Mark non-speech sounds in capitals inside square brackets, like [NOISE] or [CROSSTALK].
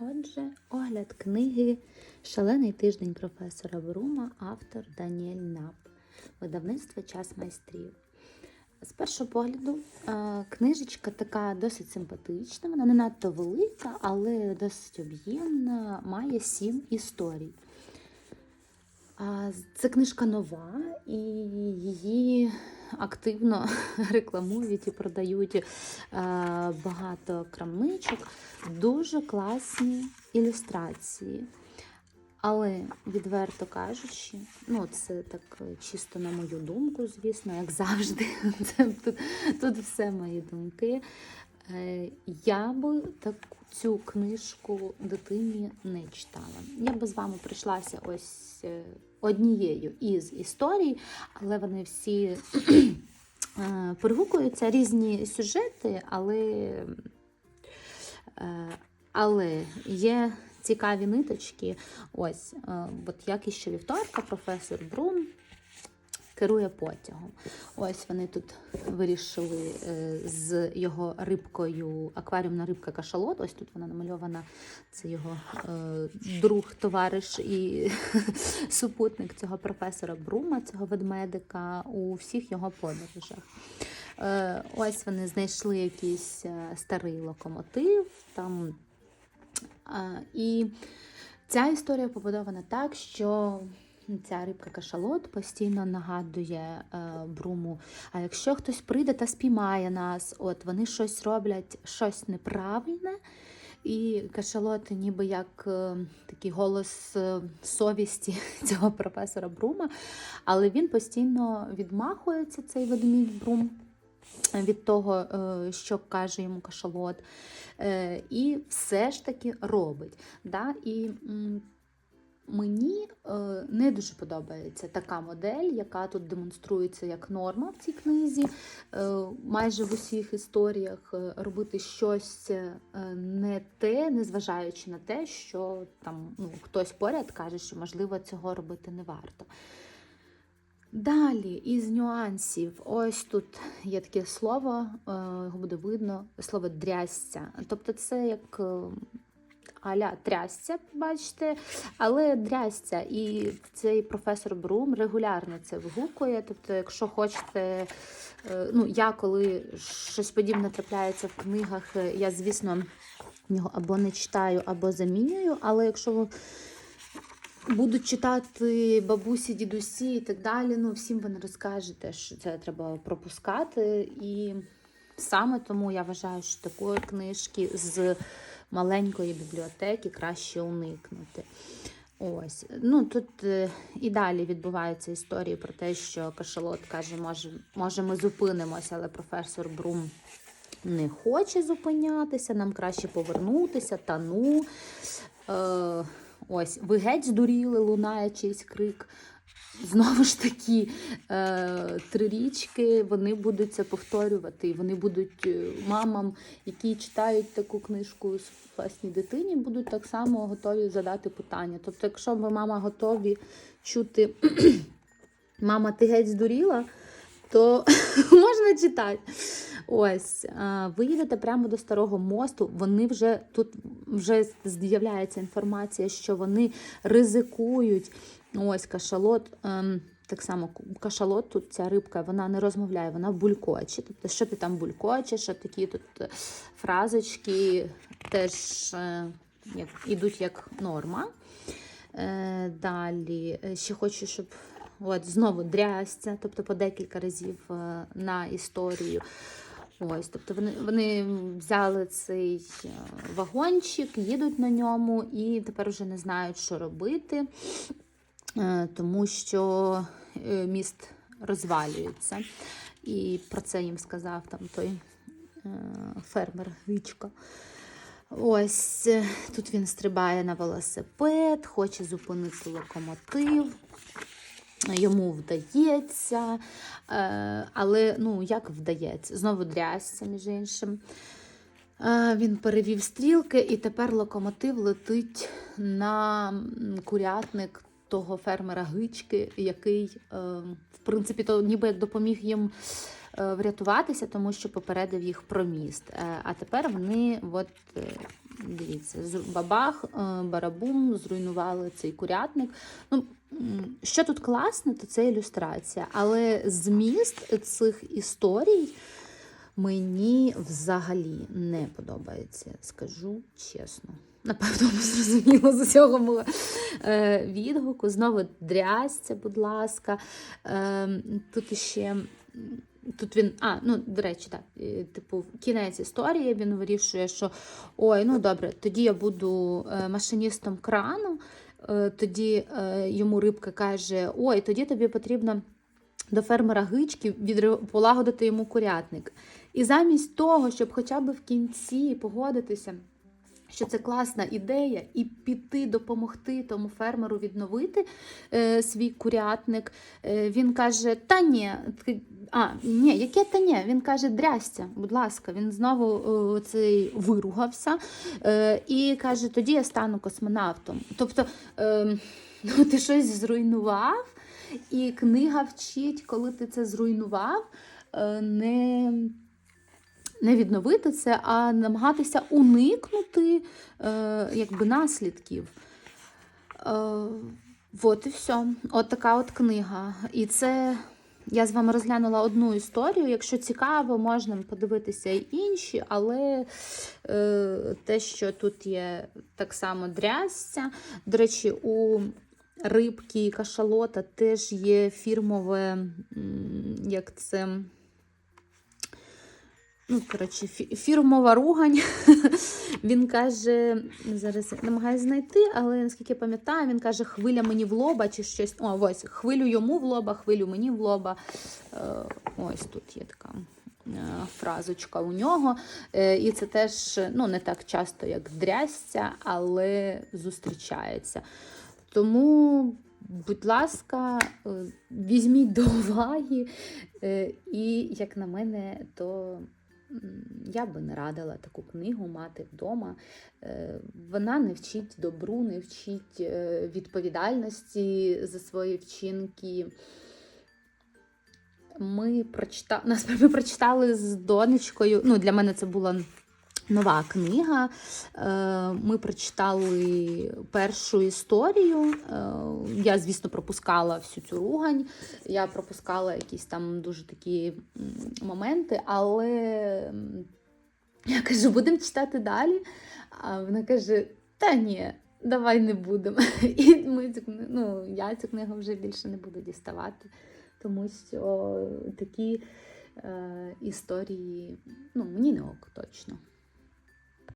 Отже, огляд книги Шалений тиждень професора Брума, автор Даніель Нап, видавництво Час майстрів. З першого погляду, е, книжечка така досить симпатична, вона не надто велика, але досить об'ємна, має сім історій. Це книжка нова, і її активно [LAUGHS] рекламують і продають е, багато крамничок. Дуже класні ілюстрації. Але, відверто кажучи, ну це так е, чисто на мою думку, звісно, як завжди. [LAUGHS] Тут, тут все мої думки. Е, Я би таку цю книжку дитині не читала. Я би з вами прийшлася ось однією із історій, але вони всі [CLEARS THROAT] е, перегукуються різні сюжети, але, е, але є цікаві ниточки. Ось, е, от як і щовівторка, професор Брун керує потягом. Ось вони тут вирішили е, з його рибкою, акваріумна рибка кашалот. Ось тут вона намальована. Це його е, друг, товариш і [LAUGHS] супутник цього професора Брума, цього ведмедика у всіх його подорожах. Е, ось вони знайшли якийсь старий локомотив. там. І ця історія побудована так, що ця рибка кашалот постійно нагадує е, Бруму. А якщо хтось прийде та спіймає нас, от вони щось роблять, щось неправильне. І кашалот, ніби як е, такий голос е, совісті [LAUGHS] цього професора Брума, але він постійно відмахується, цей ведмідь Брум, від того, що каже йому кашалот, і все ж таки робить. Да? І Мені е, не дуже подобається така модель, яка тут демонструється як норма в цій книзі. Е, майже в усіх історіях е, робити щось не те, незважаючи на те, що там ну, хтось поряд каже, що можливо цього робити не варто. Далі, із нюансів, ось тут є таке слово, його буде видно, слово дрясця. Тобто, це як аля трясця, бачите, але дрясця. І цей професор Брум регулярно це вигукує. Тобто, якщо хочете, е, ну я коли щось подібне трапляється в книгах, е, я, звісно, його або не читаю, або замінюю. Але якщо будуть читати бабусі, дідусі і так далі, ну всім ви не розкажете, що це треба пропускати. І саме тому я вважаю, що такої книжки з маленької бібліотеки краще уникнути. Ось, ну тут е, і далі відбуваються історії про те, що кашалот каже, може, може ми зупинимося, але професор Брум не хоче зупинятися, нам краще повернутися, та ну. Е, ось, ви геть здуріли, лунає чийсь крик. Знову ж таки, е, трирічки вони будуть це повторювати. Вони будуть е, мамам, які читають таку книжку з власній дитині, будуть так само готові задати питання. Тобто, якщо ви мама готові чути, [CLEARS THROAT] мама, ти геть здуріла, то [LAUGHS] можна читати. Ось, е, ви їдете прямо до старого мосту. Вони вже тут вже з'являється інформація, що вони ризикують. Ось кашалот. Ем, так само кашалот, тут ця рибка, вона не розмовляє, вона булькоче. Тобто, що ти там булькочеш, що такі тут е, фразочки теж е, як, ідуть як норма. Е, далі е, ще хочу, щоб от, знову дрясця, тобто по декілька разів на історію. Ось, тобто вони вони взяли цей е, вагончик, їдуть на ньому і тепер вже не знають, що робити, е, тому що е, міст розвалюється. І про це їм сказав там той фермер Гичка. Ось тут він стрибає на велосипед, хоче зупинити локомотив. Йому вдається, е, але ну, як вдається? Знову дрясся, між іншим. Е, Він перевів стрілки, і тепер локомотив летить на курятник того фермера Гички, який, е, в принципі, то ніби як допоміг їм врятуватися, тому що попередив їх про міст. А тепер вони от, Дивіться, бабах, е, барабум, зруйнували цей курятник. Ну, що тут класно, то це ілюстрація. Але зміст цих історій мені взагалі не подобається, скажу чесно. Напевно, зрозуміло з цього мого е, відгуку. Знову дрясця, будь ласка. Е, тут ще. Тут він, а, ну, до речі, так, типу, кінець історії, він вирішує, що ой, ну добре, тоді я буду е, машиністом крану. Е, тоді е, йому рибка каже: Ой, тоді тобі потрібно до фермера гички полагодити йому курятник. І замість того, щоб хоча б в кінці погодитися, що це класна ідея, і піти допомогти тому фермеру відновити е, свій курятник, е, він каже: Та ні, а, ні, яке та ні? Він каже, дрястя, будь ласка, він знову е, цей виругався е, і каже: тоді я стану космонавтом. Тобто, е, ну, ти щось зруйнував, і книга вчить, коли ти це зруйнував, е, не не відновити це, а намагатися уникнути е, якби, наслідків. Е, от і все. От така от книга. І це я з вами розглянула одну історію. Якщо цікаво, можна подивитися і інші, але е, те, що тут є так само дрясця. До речі, у рибки і кашалота теж є фірмове, як це. Ну, коротше, фірмова ругань. [LAUGHS] Він каже, зараз намагаюся знайти, але наскільки я пам'ятаю, він каже, хвиля мені в лоба чи щось. О, ось, хвилю йому в лоба, хвилю мені в лоба. Е, Ось тут є така е, фразочка у нього. Е, І це теж ну, не так часто, як дрясця, але зустрічається. Тому, будь ласка, візьміть до уваги. І, як на мене, то я би не радила таку книгу мати вдома. Е, Вона не вчить добру, не вчить е, відповідальності за свої вчинки. Ми прочитали, [LAUGHS] нас, ми прочитали з донечкою. Ну, для мене це була нова книга. Е, Ми прочитали першу історію. Е, Я, звісно, пропускала всю цю ругань. Я пропускала якісь там дуже такі моменти, але я кажу, будемо читати далі. А вона каже: Та ні. Давай не будемо. [LAUGHS] І ми цю ну, я цю книгу вже більше не буду діставати, тому що такі е, історії ну, мені не ок точно.